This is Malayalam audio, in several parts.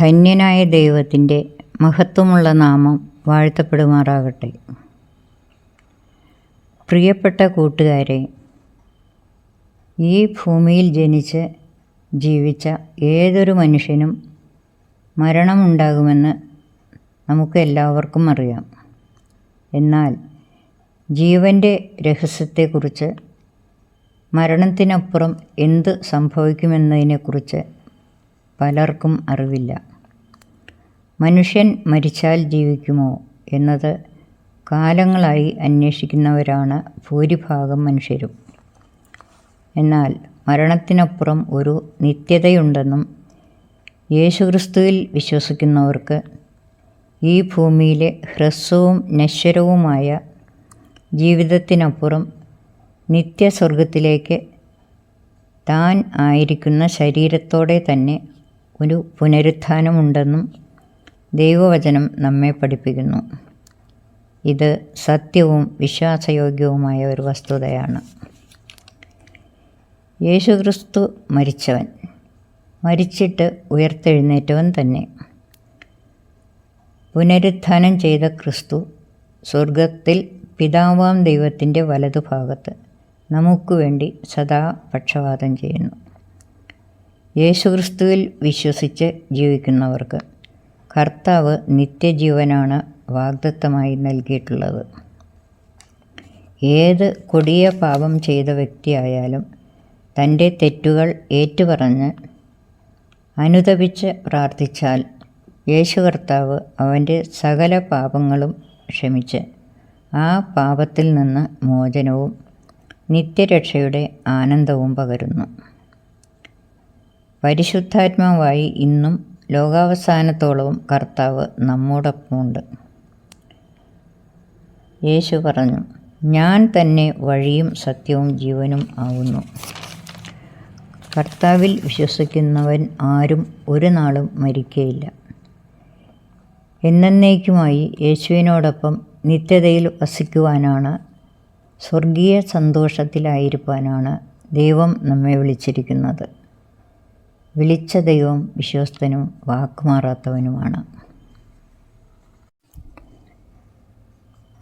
ധന്യനായ ദൈവത്തിന്റെ മഹത്വമുള്ള നാമം വാഴ്ത്തപ്പെടുമാറാകട്ടെ. പ്രിയപ്പെട്ട കൂട്ടുകാരെ ഈ ഭൂമിയിൽ ജനിച്ച് ജീവിച്ച ഏതൊരു മനുഷ്യനും മരണമുണ്ടാകുമെന്ന് നമുക്ക് എല്ലാവർക്കും അറിയാം. എന്നാൽ ജീവന്റെ രഹസ്യത്തെക്കുറിച്ച് മരണത്തിനപ്പുറം എന്ത് സംഭവിക്കുമെന്നതിനെക്കുറിച്ച് പലർക്കും അറിവില്ല. മനുഷ്യൻ മരിച്ചാൽ ജീവിക്കുമോ എന്നത് കാലങ്ങളായി അന്വേഷിക്കുന്നവരാണ് ഭൂരിഭാഗം മനുഷ്യരും. എന്നാൽ മരണത്തിനപ്പുറം ഒരു നിത്യതയുണ്ടെന്നും യേശുക്രിസ്തുവിൽ വിശ്വസിക്കുന്നവർക്ക് ഈ ഭൂമിയിലെ ഹ്രസ്വവും നശ്വരവുമായ ജീവിതത്തിനപ്പുറം നിത്യസ്വർഗത്തിലേക്ക് താൻ ആയിരിക്കുന്ന ശരീരത്തോടെ തന്നെ ഒരു പുനരുത്ഥാനമുണ്ടെന്നും ദൈവവചനം നമ്മെ പഠിപ്പിക്കുന്നു. ഇത് സത്യവും വിശ്വാസയോഗ്യവുമായ ഒരു വസ്തുതയാണ്. യേശുക്രിസ്തു മരിച്ചവൻ. മരിച്ചിട്ട് ഉയർത്തെഴുന്നേറ്റവൻ തന്നെ. പുനരുത്ഥാനം ചെയ്ത ക്രിസ്തു സ്വർഗത്തിൽ പിതാവാം ദൈവത്തിന്റെ വലതുഭാഗത്ത് നമുക്ക് വേണ്ടി സദാ പക്ഷപാതം ചെയ്യുന്നു. യേശുക്രിസ്തുവിൽ വിശ്വസിച്ച് ജീവിക്കുന്നവർക്ക് കർത്താവ് നിത്യജീവനാണ് വാഗ്ദത്തമായി നൽകിയിട്ടുള്ളത്. ഏത് കൊടിയ പാപം ചെയ്ത വ്യക്തിയായാലും തന്റെ തെറ്റുകൾ ഏറ്റുപറഞ്ഞ് അനുതപിച്ച് പ്രാർത്ഥിച്ചാൽ യേശു കർത്താവ് അവന്റെ സകല പാപങ്ങളും ക്ഷമിച്ച് ആ പാപത്തിൽ നിന്ന് മോചനവും നിത്യരക്ഷയുടെ ആനന്ദവും പകരുന്നു. പരിശുദ്ധാത്മാവായി ഇന്നും ലോകാവസാനത്തോളവും കർത്താവ് നമ്മോടൊപ്പമുണ്ട്. യേശു പറഞ്ഞു ഞാൻ തന്നെ വഴിയും സത്യവും ജീവനും ആവുന്നു കർത്താവിൽ വിശ്വസിക്കുന്നവൻ ആരും ഒരു നാളും മരിക്കയില്ല. എന്നേക്കുമായി യേശുവിനോടൊപ്പം നിത്യതയിൽ വസിക്കുവാനാണ് സ്വർഗീയ സന്തോഷത്തിലായിരിക്കാനാണ് ദൈവം നമ്മെ വിളിച്ചിരിക്കുന്നത്. വിളിച്ച ദൈവം വിശ്വസ്തനും വാക്കുമാറാത്തവനുമാണ്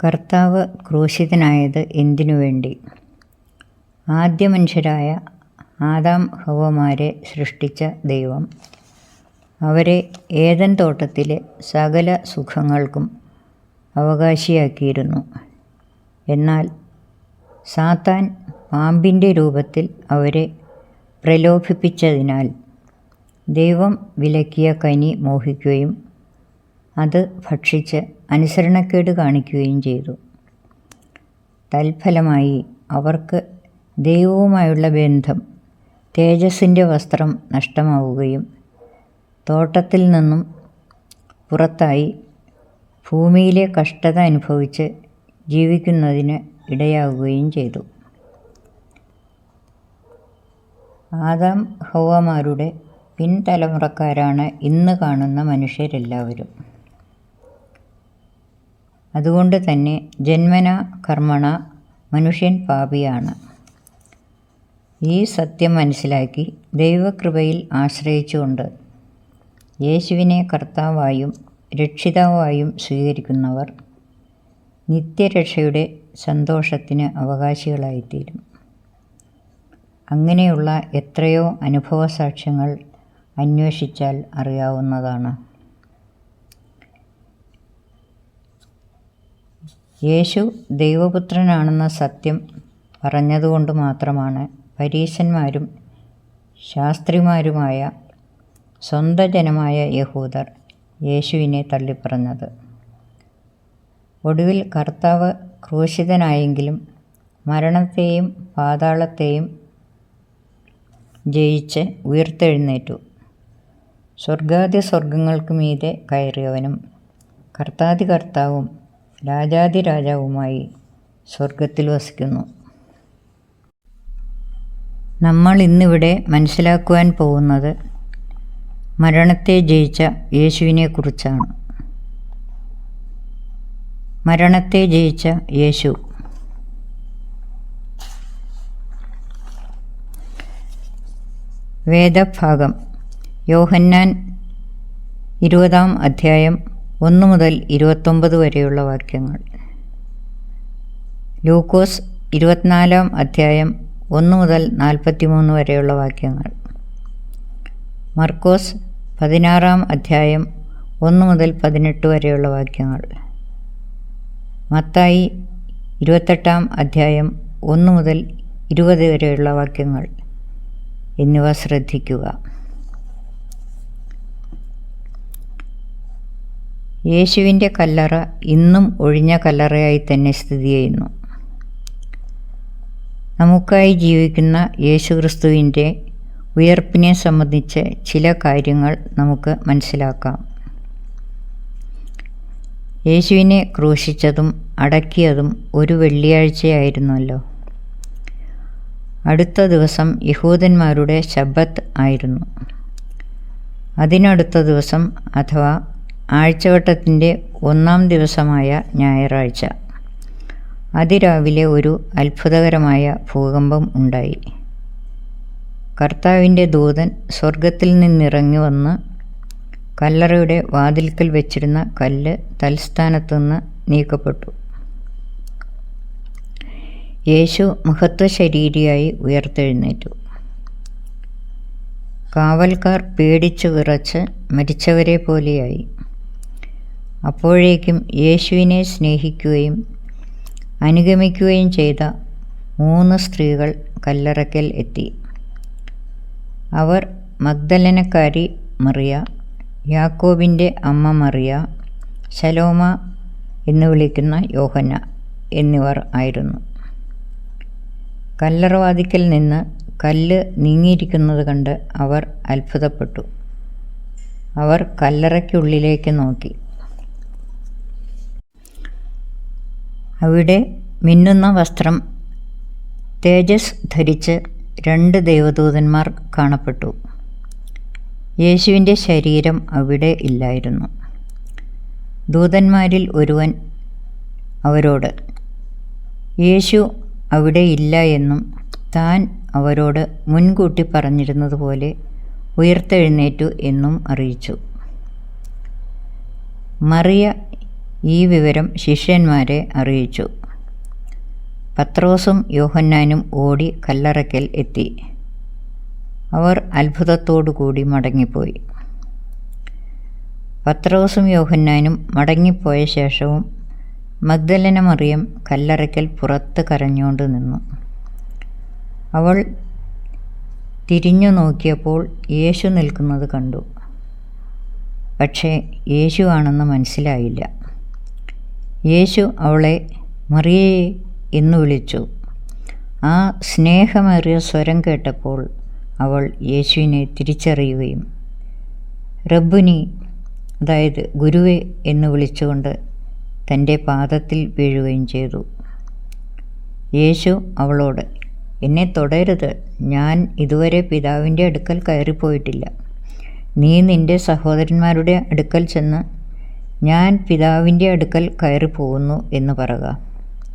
കർത്താവ് ക്രൂശിതനായത് എന്തിനു വേണ്ടി? ആദ്യ മനുഷ്യരായ ആദാം ഹവമാരെ സൃഷ്ടിച്ച ദൈവം. അവരെ ഏതൻ തോട്ടത്തിലെ സകല സുഖങ്ങൾക്കും അവകാശിയാക്കിയിരുന്നു. എന്നാൽ സാത്താൻ പാമ്പിന്റെ രൂപത്തിൽ അവരെ പ്രലോഭിപ്പിച്ചതിനാൽ ദൈവം വിലക്കിയ കനി മോഹിക്കുകയും അത് ഭക്ഷിച്ച് അനുസരണക്കേട് കാണിക്കുകയും ചെയ്തു. തൽഫലമായി അവർക്ക് ദൈവവുമായുള്ള ബന്ധം തേജസ്സിന്റെ വസ്ത്രം നഷ്ടമാവുകയും തോട്ടത്തിൽ നിന്നും പുറത്തായി ഭൂമിയിലെ കഷ്ടത അനുഭവിച്ച് ജീവിക്കുന്നതിന് ഇടയാവുകയും ചെയ്തു. ആദാം ഹൗവമാരുടെ പിൻതലമുറക്കാരാണ് ഇന്ന് കാണുന്ന മനുഷ്യരെല്ലാവരും. അതുകൊണ്ട് തന്നെ ജന്മന കർമ്മണ മനുഷ്യൻ പാപിയാണ്. ഈ സത്യം മനസ്സിലാക്കി ദൈവകൃപയിൽ ആശ്രയിച്ചുകൊണ്ട് യേശുവിനെ കർത്താവായും രക്ഷിതാവായും സ്വീകരിക്കുന്നവർ നിത്യരക്ഷയുടെ സന്തോഷത്തിന് അവകാശികളായിത്തീരും. അങ്ങനെയുള്ള എത്രയോ അനുഭവ സാക്ഷ്യങ്ങൾ അന്വേഷിച്ചാൽ അറിയാവുന്നതാണ്. യേശു ദൈവപുത്രനാണെന്ന സത്യം പറഞ്ഞതുകൊണ്ട് മാത്രമാണ് പരീശന്മാരും ശാസ്ത്രിമാരുമായ സ്വന്തം ജനമായ യഹൂദർ യേശുവിനെ തള്ളിപ്പറഞ്ഞത്. ഒടുവിൽ കർത്താവ് ക്രൂശിതനായെങ്കിലും മരണത്തെയും പാതാളത്തെയും ജയിച്ച് ഉയർത്തെഴുന്നേറ്റു. സ്വർഗാദി സ്വർഗങ്ങൾക്ക് മീതെ കയറിയവനും കർത്താതി കർത്താവും രാജാതി രാജാവുമായി സ്വർഗത്തിൽ വസിക്കുന്നു. നമ്മൾ ഇന്നിവിടെ മനസ്സിലാക്കുവാൻ പോകുന്നത് മരണത്തെ ജയിച്ച യേശുവിനെക്കുറിച്ചാണ്. മരണത്തെ ജയിച്ച യേശു. വേദഭാഗം. യോഹന്നാൻ ഇരുപതാം അധ്യായം ഒന്ന് മുതൽ ഇരുപത്തൊമ്പത് വരെയുള്ള വാക്യങ്ങൾ. ലൂക്കോസ് ഇരുപത്തിനാലാം അധ്യായം ഒന്ന് മുതൽ നാൽപ്പത്തിമൂന്ന് വരെയുള്ള വാക്യങ്ങൾ. മർക്കോസ് പതിനാറാം അധ്യായം ഒന്ന് മുതൽ പതിനെട്ട് വരെയുള്ള വാക്യങ്ങൾ. മത്തായി ഇരുപത്തെട്ടാം അധ്യായം ഒന്ന് മുതൽ ഇരുപത് വരെയുള്ള വാക്യങ്ങൾ. എന്നിവ ശ്രദ്ധിക്കുക. യേശുവിന്റെ കല്ലറ ഇന്നും ഒഴിഞ്ഞ കല്ലറയായി തന്നെ സ്ഥിതി ചെയ്യുന്നു. നമുക്കായി ജീവിക്കുന്ന യേശുക്രിസ്തുവിന്റെ ഉയർപ്പിനെ സംബന്ധിച്ച് ചില കാര്യങ്ങൾ നമുക്ക് മനസ്സിലാക്കാം. യേശുവിനെ ക്രൂശിച്ചതും അടക്കിയതും ഒരു വെള്ളിയാഴ്ചയായിരുന്നല്ലോ. അടുത്ത ദിവസം യഹൂദന്മാരുടെ ശബത്ത് ആയിരുന്നു. അതിനടുത്ത ദിവസം അഥവാ ആഴ്ചവട്ടത്തിന്റെ ഒന്നാം ദിവസമായ ഞായറാഴ്ച. അതിരാവിലെ ഒരു അത്ഭുതകരമായ ഭൂകമ്പം ഉണ്ടായി. കർത്താവിന്റെ ദൂതൻ സ്വർഗത്തിൽ നിന്നിറങ്ങി വന്ന് കല്ലറയുടെ വാതിൽക്കൽ വെച്ചിരുന്ന കല്ല് തൽസ്ഥാനത്തുനിന്ന് നീക്കപ്പെട്ടു. യേശു മഹത്വശരീരിയായി ഉയർത്തെഴുന്നേറ്റു. കാവൽക്കാർ പേടിച്ചു വിറച്ച് മരിച്ചവരെ പോലെയായി. അപ്പോഴേക്കും യേശുവിനെ സ്നേഹിക്കുകയും അനുഗമിക്കുകയും ചെയ്ത മൂന്ന് സ്ത്രീകൾ കല്ലറക്കൽ എത്തി. അവർ മഗ്ദലനക്കാരി മറിയ യാക്കോബിന്റെ അമ്മ മറിയ ശലോമ എന്ന് വിളിക്കുന്ന യോഹന എന്നിവർ ആയിരുന്നു. കല്ലറവാതിക്കൽ നിന്ന് കല്ല് നീങ്ങിയിരിക്കുന്നത് കണ്ട് അവർ അത്ഭുതപ്പെട്ടു. അവർ കല്ലറയ്ക്കുള്ളിലേക്ക് നോക്കി. അവിടെ മിന്നുന്ന വസ്ത്രം തേജസ് ധരിച്ച് രണ്ട് ദേവദൂതന്മാർ കാണപ്പെട്ടു. യേശുവിന്റെ ശരീരം അവിടെ ഇല്ലായിരുന്നു. ദൂതന്മാരിൽ ഒരുവൻ അവരോട് യേശു അവിടെ ഇല്ല എന്നും താൻ അവരോട് മുൻകൂട്ടി പറഞ്ഞിരുന്നതുപോലെ ഉയർത്തെഴുന്നേറ്റു എന്നും അറിയിച്ചു. മറിയ ഈ വിവരം ശിഷ്യന്മാരെ അറിയിച്ചു. പത്രോസും യോഹന്നാനും ഓടി കല്ലറയ്ക്കൽ എത്തി. അവർ അത്ഭുതത്തോടുകൂടി മടങ്ങിപ്പോയി. പത്രോസും യോഹന്നാനും മടങ്ങിപ്പോയ ശേഷവും മഗ്ദലന മറിയം കല്ലറയ്ക്കൽ പുറത്ത് കരഞ്ഞുകൊണ്ട് നിന്നു. അവൾ തിരിഞ്ഞു നോക്കിയപ്പോൾ യേശു നിൽക്കുന്നത് കണ്ടു. പക്ഷേ യേശു ആണെന്ന് മനസ്സിലായില്ല. യേശു അവളെ മറിയേ എന്ന് വിളിച്ചു. ആ സ്നേഹമേറിയ സ്വരം കേട്ടപ്പോൾ അവൾ യേശുവിനെ തിരിച്ചറിയുകയും റബ്ബുനി അതായത് ഗുരുവെ എന്ന് വിളിച്ചുകൊണ്ട് തന്റെ പാദത്തിൽ വീഴുകയും ചെയ്തു. യേശു അവളോട് എന്നെ തുടരുത്. ഞാൻ ഇതുവരെ പിതാവിന്റെ അടുക്കൽ കയറിപ്പോയിട്ടില്ല. നീ നിന്റെ സഹോദരന്മാരുടെ അടുക്കൽ ചെന്ന് ഞാൻ പിതാവിന്റെ അടുക്കൽ കയറി പോകുന്നു എന്ന് പറയുക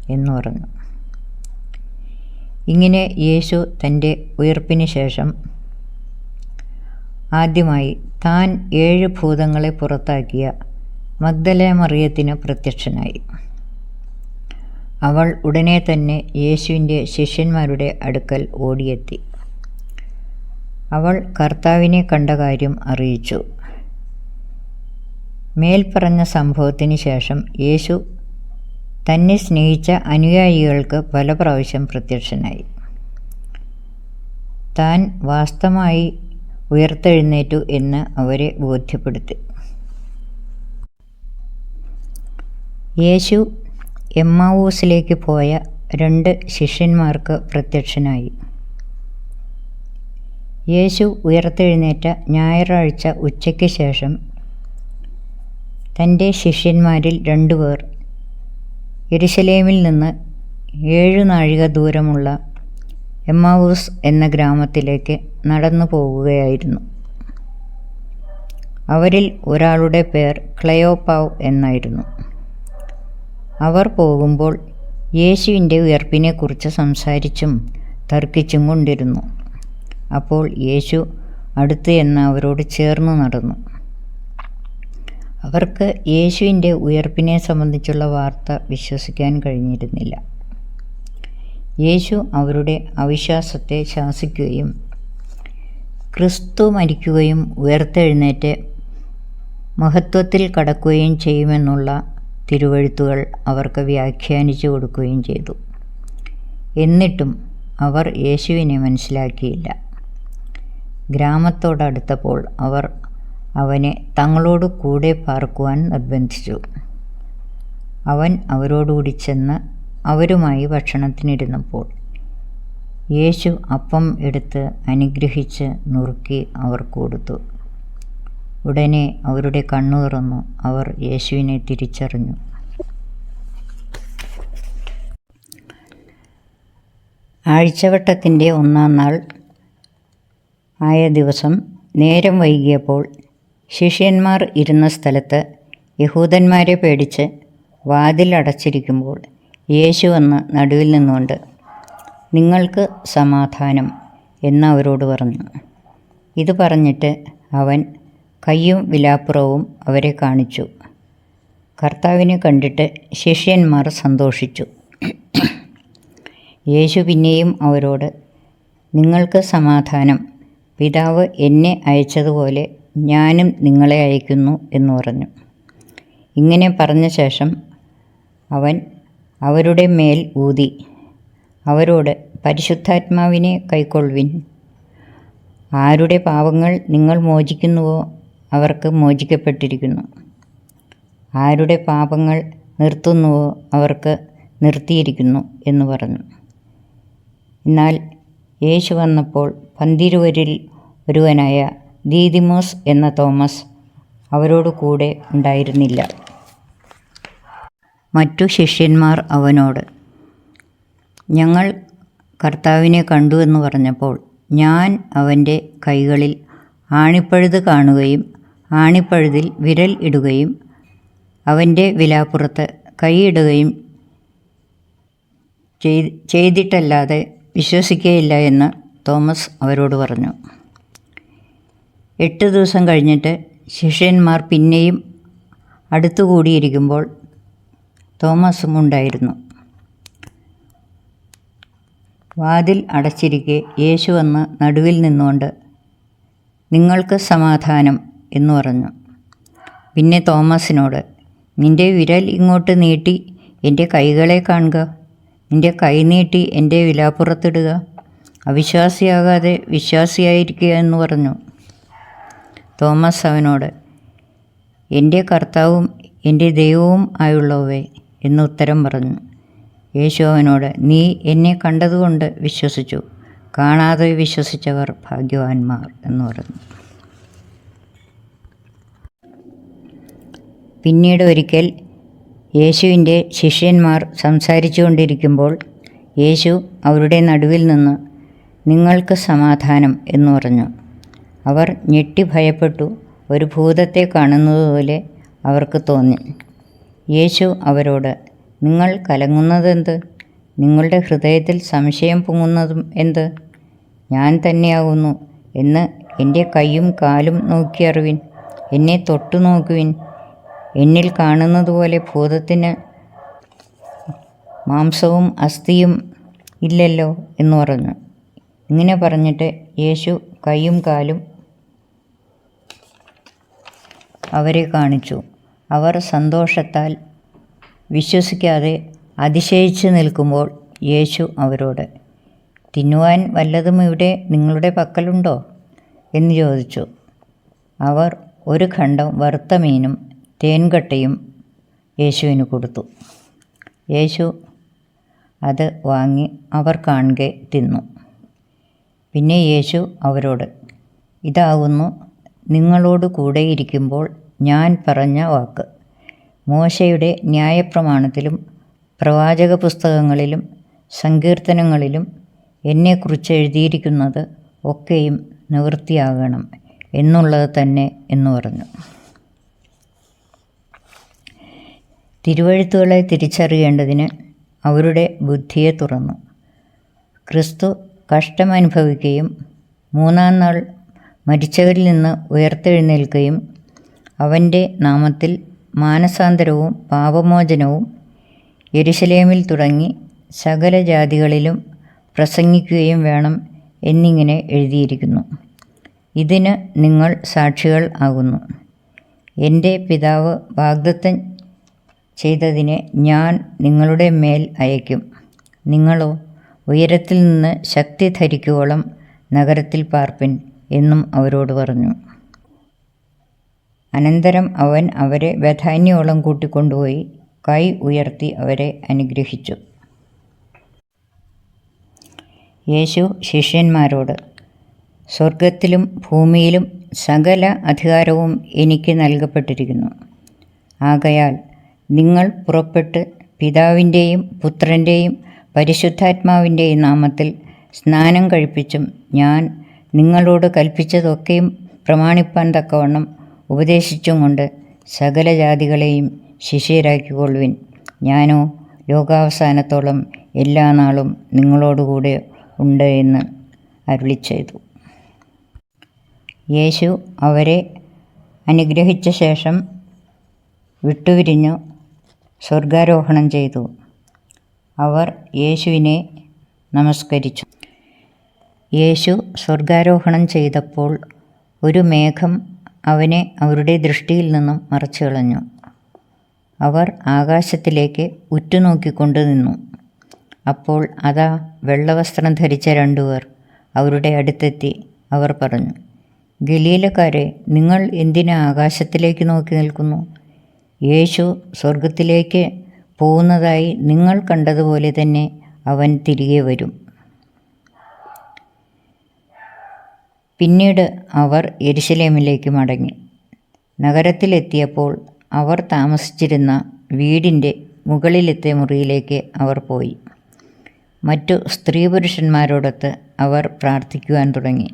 എന്ന് പറഞ്ഞു. ഇങ്ങനെ യേശു തന്റെ ഉയർപ്പിന് ശേഷം ആദ്യമായി താൻ ഏഴ് ഭൂതങ്ങളെ പുറത്താക്കിയ മഗ്ദല മറിയത്തിന് പ്രത്യക്ഷനായി. അവൾ ഉടനെ തന്നെ യേശുവിന്റെ ശിഷ്യന്മാരുടെ അടുക്കൽ ഓടിയെത്തി. അവൾ കർത്താവിനെ കണ്ട കാര്യം അറിയിച്ചു. മേൽപ്പറഞ്ഞ സംഭവത്തിന് ശേഷം യേശു തന്നെ സ്നേഹിച്ച അനുയായികൾക്ക് പല പ്രാവശ്യം പ്രത്യക്ഷനായി. താൻ വാസ്തവമായി ഉയർത്തെഴുന്നേറ്റു എന്ന് അവരെ ബോധ്യപ്പെടുത്തി. യേശു എമ്മാവൂസിലേക്ക് പോയ രണ്ട് ശിഷ്യന്മാർക്ക് പ്രത്യക്ഷനായി. യേശു ഉയർത്തെഴുന്നേറ്റ ഞായറാഴ്ച ഉച്ചയ്ക്ക് ശേഷം തന്റെ ശിഷ്യന്മാരിൽ രണ്ടുപേർ. യെരുശലേമിൽ നിന്ന് ഏഴു നാഴിക ദൂരമുള്ള എമ്മാവൂസ് എന്ന ഗ്രാമത്തിലേക്ക് നടന്നു പോകുകയായിരുന്നു അവരിൽ ഒരാളുടെ പേർ ക്ലയോപാവ് എന്നായിരുന്നു. അവർ പോകുമ്പോൾ യേശുവിന്റെ ഉയർപ്പിനെക്കുറിച്ച് സംസാരിച്ചും തർക്കിച്ചും കൊണ്ടിരുന്നു. അപ്പോൾ യേശു അടുത്ത് എന്ന് അവരോട് ചേർന്ന് നടന്നു. അവർക്ക് യേശുവിന്റെ ഉയർപ്പിനെ സംബന്ധിച്ചുള്ള വാർത്ത വിശ്വസിക്കാൻ കഴിഞ്ഞിരുന്നില്ല. യേശു അവരുടെ അവിശ്വാസത്തെ ശാസിക്കുകയും ക്രിസ്തു മരിക്കുകയും ഉയർത്തെഴുന്നേറ്റ് മഹത്വത്തിൽ കടക്കുകയും ചെയ്യുമെന്നുള്ള തിരുവഴുത്തുകൾ അവർക്ക് വ്യാഖ്യാനിച്ചു കൊടുക്കുകയും ചെയ്തു. എന്നിട്ടും അവർ യേശുവിനെ മനസ്സിലാക്കിയില്ല. ഗ്രാമത്തോടടുത്തപ്പോൾ അവർ അവനെ തങ്ങളോട് കൂടെ പാർക്കുവാൻ നിർബന്ധിച്ചു. അവൻ അവരോടുകൂടി ചെന്ന് അവരുമായി ഭക്ഷണത്തിനിരുന്നപ്പോൾ യേശു അപ്പം എടുത്ത് അനുഗ്രഹിച്ച് നുറുക്കി അവർക്ക് കൊടുത്തു. ഉടനെ അവരുടെ കണ്ണു തുറന്നു അവർ യേശുവിനെ തിരിച്ചറിഞ്ഞു. ആഴ്ചവട്ടത്തിന്റെ ഒന്നാം നാൾ ആയ ദിവസം നേരം വൈകിയപ്പോൾ ശിഷ്യന്മാർ ഇരുന്ന സ്ഥലത്ത് യഹൂദന്മാരെ പേടിച്ച് വാതിലടച്ചിരിക്കുമ്പോൾ യേശു വന്ന് നടുവിൽ നിന്നുകൊണ്ട് നിങ്ങൾക്ക് സമാധാനം എന്ന് അവരോട് പറഞ്ഞു. ഇത് പറഞ്ഞിട്ട് അവൻ കയ്യും വിലാപ്പുറവും അവരെ കാണിച്ചു. കർത്താവിനെ കണ്ടിട്ട് ശിഷ്യന്മാർ സന്തോഷിച്ചു. യേശു പിന്നെയും അവരോട് നിങ്ങൾക്ക് സമാധാനം. പിതാവ് എന്നെ അയച്ചതുപോലെ ഞാനും നിങ്ങളെ അയക്കുന്നു എന്ന് പറഞ്ഞു. ഇങ്ങനെ പറഞ്ഞ ശേഷം അവൻ അവരുടെ മേൽ ഊതി. അവരോട് പരിശുദ്ധാത്മാവിനെ കൈക്കൊള്ളുവിൻ. ആരുടെ പാവങ്ങൾ നിങ്ങൾ മോചിക്കുന്നുവോ അവർക്ക് മോചിക്കപ്പെട്ടിരിക്കുന്നു. ആരുടെ പാപങ്ങൾ നിർത്തുന്നുവോ അവർക്ക് നിർത്തിയിരിക്കുന്നു എന്ന് പറഞ്ഞു. എന്നാൽ യേശു വന്നപ്പോൾ പന്തിരുവരിൽ ഒരുവനായ ദീദിമോസ് എന്ന തോമസ് അവരോട് കൂടെ ഉണ്ടായിരുന്നില്ല. മറ്റു ശിഷ്യന്മാർ അവനോട് ഞങ്ങൾ കർത്താവിനെ കണ്ടു എന്ന് പറഞ്ഞപ്പോൾ ഞാൻ അവന്റെ കൈകളിൽ ആണിപ്പഴുത് കാണുകയും ആണിപ്പഴുതിൽ വിരൽ ഇടുകയും അവന്റെ വിലാപ്പുറത്ത് കൈയിടുകയും ചെയ്- ചെയ്തിട്ടല്ലാതെ വിശ്വസിക്കുകയില്ല എന്ന് തോമസ് അവരോട് പറഞ്ഞു. എട്ട് ദിവസം കഴിഞ്ഞിട്ട് ശിഷ്യന്മാർ പിന്നെയും അടുത്തുകൂടിയിരിക്കുമ്പോൾ തോമസും ഉണ്ടായിരുന്നു. വാതിൽ അടച്ചിരിക്കെ യേശു വന്ന് നടുവിൽ നിന്നുകൊണ്ട് നിങ്ങൾക്ക് സമാധാനം എന്ന് പറഞ്ഞു. പിന്നെ തോമസിനോട് നിന്റെ വിരൽ ഇങ്ങോട്ട് നീട്ടി എന്റെ കൈകളെ കാണുക നിന്റെ കൈ നീട്ടി എന്റെ വിലാപ്പുറത്തിടുക അവിശ്വാസിയാകാതെ വിശ്വാസിയായിരിക്കുക എന്ന് പറഞ്ഞു. തോമസ് അവനോട് എന്റെ കർത്താവും എന്റെ ദൈവവും ആയുള്ളവേ എന്ന് ഉത്തരം പറഞ്ഞു. യേശു അവനോട് നീ എന്നെ കണ്ടതുകൊണ്ട് വിശ്വസിച്ചു. കാണാതെ വിശ്വസിച്ചവർ ഭാഗ്യവാന്മാർ എന്ന് പറഞ്ഞു. പിന്നീട് ഒരിക്കൽ യേശുവിന്റെ ശിഷ്യന്മാർ സംസാരിച്ചുകൊണ്ടിരിക്കുമ്പോൾ യേശു അവരുടെ നടുവിൽ നിന്ന് നിങ്ങൾക്ക് സമാധാനം എന്ന് പറഞ്ഞു. അവർ ഞെട്ടി ഭയപ്പെട്ടു. ഒരു ഭൂതത്തെ കാണുന്നതുപോലെ അവർക്ക് തോന്നി. യേശു അവരോട് നിങ്ങൾ കലങ്ങുന്നതെന്ത്? നിങ്ങളുടെ ഹൃദയത്തിൽ സംശയം പൊങ്ങുന്നതും എന്ത്? ഞാൻ തന്നെയാകുന്നു എന്ന് എന്റെ കൈയും കാലും നോക്കിയറിവിൻ എന്നെ തൊട്ടു നോക്കുവിൻ. എന്നിൽ കാണുന്നതുപോലെ ഭൂതത്തിന് മാംസവും അസ്ഥിയും ഇല്ലല്ലോ എന്ന് പറഞ്ഞു. ഇങ്ങനെ പറഞ്ഞിട്ട് യേശു കൈയും കാലും അവരെ കാണിച്ചു. അവർ സന്തോഷത്താൽ വിശ്വസിക്കാതെ അതിശയിച്ചു നിൽക്കുമ്പോൾ യേശു അവരോട് തിന്നുവാൻ വല്ലതും ഇവിടെ നിങ്ങളുടെ പക്കലുണ്ടോ? എന്ന് ചോദിച്ചു. അവർ ഒരു ഖണ്ഡം വറുത്ത മീനും തേൻകട്ടയും യേശുവിന് കൊടുത്തു. യേശു അത് വാങ്ങി അവർ കാണുക തിന്നു. പിന്നെ യേശു അവരോട് ഇതാകുന്നു നിങ്ങളോട് കൂടെ ഇരിക്കുമ്പോൾ ഞാൻ പറഞ്ഞ വാക്ക്. മോശയുടെ ന്യായപ്രമാണത്തിലും പ്രവാചക പുസ്തകങ്ങളിലും സങ്കീർത്തനങ്ങളിലും എന്നെക്കുറിച്ച് എഴുതിയിരിക്കുന്നത് ഒക്കെയും നിവൃത്തിയാകണം എന്നുള്ളത് തന്നെ എന്ന് പറഞ്ഞു. തിരുവഴുത്തുകളെ തിരിച്ചറിയേണ്ടതിന് അവരുടെ ബുദ്ധിയെ തുറന്നു. ക്രിസ്തു കഷ്ടമനുഭവിക്കുകയും മൂന്നാം നാൾ മരിച്ചവരിൽ നിന്ന് ഉയർത്തെഴുന്നേൽക്കുകയും അവന്റെ നാമത്തിൽ മാനസാന്തരവും പാപമോചനവും യെരുശലേമിൽ തുടങ്ങി സകല ജാതികളിലും പ്രസംഗിക്കുകയും വേണം എന്നിങ്ങനെ എഴുതിയിരിക്കുന്നു. ഇതിന് നിങ്ങൾ സാക്ഷികൾ ആകുന്നു. എന്റെ പിതാവ് വാഗ്ദത്തം ചെയ്തതിനെ ഞാൻ നിങ്ങളുടെ മേൽ അയക്കും നിങ്ങളോ ഉയരത്തിൽ നിന്ന് ശക്തി ധരിക്കുവോളം നഗരത്തിൽ പാർപ്പിൻ എന്നും അവരോട് പറഞ്ഞു. അനന്തരം അവൻ അവരെ ബഥാന്യോളം കൂട്ടിക്കൊണ്ടുപോയി കൈ ഉയർത്തി അവരെ അനുഗ്രഹിച്ചു. യേശു ശിഷ്യന്മാരോട് സ്വർഗത്തിലും ഭൂമിയിലും സകല അധികാരവും എനിക്ക് നൽകപ്പെട്ടിരിക്കുന്നു. ആകയാൽ നിങ്ങൾ പുറപ്പെട്ട് പിതാവിന്റെയും പുത്രന്റെയും പരിശുദ്ധാത്മാവിന്റെയും നാമത്തിൽ സ്നാനം കഴിപ്പിച്ചും ഞാൻ നിങ്ങളോട് കൽപ്പിച്ചതൊക്കെയും പ്രമാണിപ്പാൻ തക്കവണ്ണം ഉപദേശിച്ചും കൊണ്ട് സകല ജാതികളെയും ശിഷ്യരാക്കിക്കൊള്ളുവിൻ. ഞാനോ ലോകാവസാനത്തോളം എല്ലാ നാളും നിങ്ങളോടുകൂടെ ഉണ്ട് എന്ന് അരുളി ചെയ്തു യേശു അവരെ അനുഗ്രഹിച്ച ശേഷം വിട്ടുപിരിഞ്ഞു സ്വർഗാരോഹണം ചെയ്തു. അവർ യേശുവിനെ നമസ്കരിച്ചു. യേശു സ്വർഗാരോഹണം ചെയ്തപ്പോൾ ഒരു മേഘം അവനെ അവരുടെ ദൃഷ്ടിയിൽ നിന്നും മറച്ചു കളഞ്ഞു അവർ ആകാശത്തിലേക്ക് ഉറ്റുനോക്കിക്കൊണ്ട് നിന്നു. അപ്പോൾ അതാ വെള്ളവസ്ത്രം ധരിച്ച രണ്ടുപേർ അവരുടെ അടുത്തെത്തി അവർ പറഞ്ഞു ഗലീലക്കാരെ നിങ്ങൾ എന്തിനാ ആകാശത്തിലേക്ക് നോക്കി നിൽക്കുന്നു? യേശു സ്വർഗത്തിലേക്ക് പോകുന്നതായി നിങ്ങൾ കണ്ടതുപോലെ തന്നെ അവൻ തിരികെ വരും. പിന്നീട് അവർ എരുശലേമിലേക്ക് മടങ്ങി. നഗരത്തിലെത്തിയപ്പോൾ അവർ താമസിച്ചിരുന്ന വീടിന്റെ മുകളിലത്തെ മുറിയിലേക്ക് അവർ പോയി. മറ്റു സ്ത്രീ പുരുഷന്മാരോടൊത്ത് അവർ പ്രാർത്ഥിക്കുവാൻ തുടങ്ങി.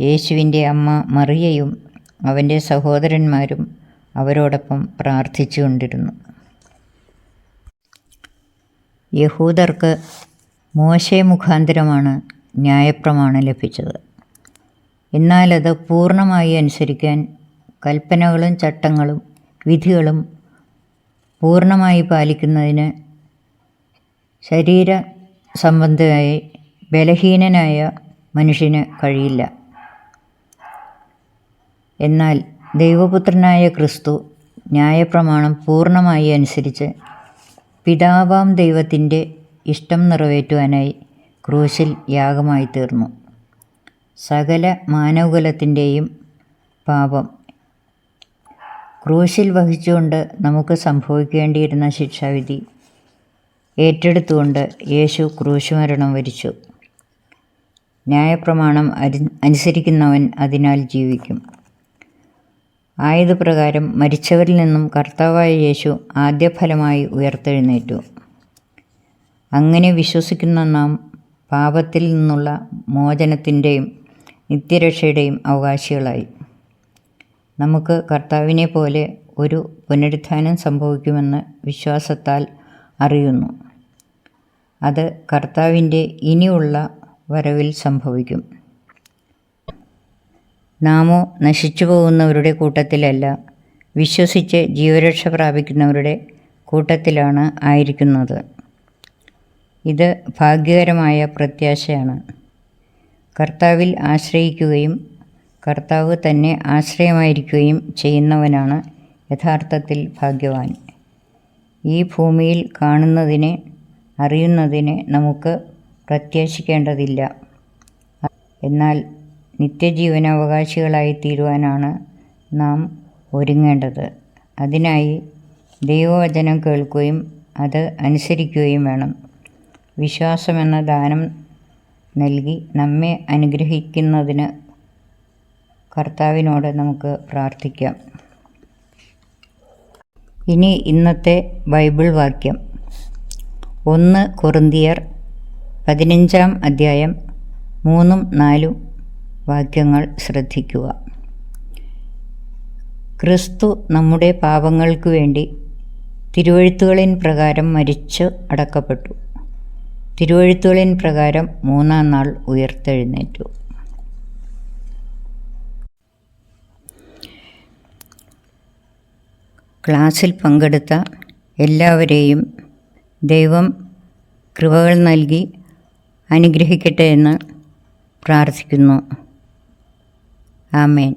യേശുവിന്റെ അമ്മ മറിയയും അവന്റെ സഹോദരന്മാരും അവരോടൊപ്പം പ്രാർത്ഥിച്ചുകൊണ്ടിരുന്നു. യഹൂദർക്ക് മോശെ മുഖാന്തരമാണ് ന്യായപ്രമാണം ലഭിച്ചത്. എന്നാൽ അത് പൂർണമായി അനുസരിക്കാൻ കൽപ്പനകളും ചട്ടങ്ങളും വിധികളും പൂർണമായി പാലിക്കുന്നതിന് ശരീര സംബന്ധമായി ബലഹീനനായ മനുഷ്യന് കഴിയില്ല. എന്നാൽ ദൈവപുത്രനായ ക്രിസ്തു ന്യായപ്രമാണം പൂർണമായി അനുസരിച്ച് പിതാവാം ദൈവത്തിന്റെ ഇഷ്ടം നിറവേറ്റുവാനായി ക്രൂശിൽ യാഗമായി തീർന്നു സകല മാനവകുലത്തിന്റെയും പാപം. ക്രൂശിൽ വഹിച്ചുകൊണ്ട് നമുക്ക് സംഭവിക്കേണ്ടിയിരുന്ന ശിക്ഷാവിധി ഏറ്റെടുത്തുകൊണ്ട് യേശു ക്രൂശുമരണം വരിച്ചു. ന്യായപ്രമാണം അരി അനുസരിക്കുന്നവൻ അതിനാൽ ജീവിക്കും. ആയതുപ്രകാരം മരിച്ചവരിൽ നിന്നും കർത്താവായ യേശു ആദ്യഫലമായി ഉയർത്തെഴുന്നേറ്റു. അങ്ങനെ വിശ്വസിക്കുന്ന നാം പാപത്തിൽ നിന്നുള്ള മോചനത്തിന്റെയും നിത്യരക്ഷയുടെയും അവകാശികളായി. നമുക്ക് കർത്താവിനെ പോലെ ഒരു പുനരുത്ഥാനം സംഭവിക്കുമെന്ന് വിശ്വാസത്താൽ അറിയുന്നു. അത് കർത്താവിന്റെ ഇനിയുള്ള വരവിൽ സംഭവിക്കും. നാമോ നശിച്ചു പോകുന്നവരുടെ കൂട്ടത്തിലല്ല വിശ്വസിച്ച് ജീവരക്ഷ പ്രാപിക്കുന്നവരുടെ കൂട്ടത്തിലാണ് ആയിരിക്കുന്നത്. ഇത് ഭാഗ്യകരമായ പ്രത്യാശയാണ്. കർത്താവിൽ ആശ്രയിക്കുകയും കർത്താവ് തന്നെ ആശ്രയമായിരിക്കുകയും ചെയ്യുന്നവനാണ് യഥാർത്ഥത്തിൽ ഭാഗ്യവാൻ. ഈ ഭൂമിയിൽ കാണുന്നതിനെ അറിയുന്നതിനെ നമുക്ക് പ്രത്യാശിക്കേണ്ടതില്ല. എന്നാൽ നിത്യജീവനാവകാശികളായി തീരുവാനാണ് നാം ഒരുങ്ങേണ്ടത്. അതിനായി ദൈവവചനം കേൾക്കുകയും അത് അനുസരിക്കുകയും വേണം. വിശ്വാസമെന്ന ദാനം നൽകി നമ്മെ അനുഗ്രഹിക്കുന്നതിന് കർത്താവിനോട് നമുക്ക് പ്രാർത്ഥിക്കാം. ഇനി ഇന്നത്തെ ബൈബിൾ വാക്യം. ഒന്ന് കൊറിന്തിയർ പതിനഞ്ചാം അധ്യായം മൂന്നും നാലും വാക്യങ്ങൾ ശ്രദ്ധിക്കുക. ക്രിസ്തു നമ്മുടെ പാപങ്ങൾക്ക് വേണ്ടി തിരുവഴുത്തുകളിൻ പ്രകാരം മരിച്ചു അടക്കപ്പെട്ടു. തിരുവഴുത്തുകളിൻ പ്രകാരം മൂന്നാം നാൾ ഉയർത്തെഴുന്നേറ്റു. ക്ലാസ്സിൽ പങ്കെടുത്ത എല്ലാവരെയും ദൈവം കൃപകൾ നൽകി അനുഗ്രഹിക്കട്ടെ എന്ന് പ്രാർത്ഥിക്കുന്നു. ആമേൻ.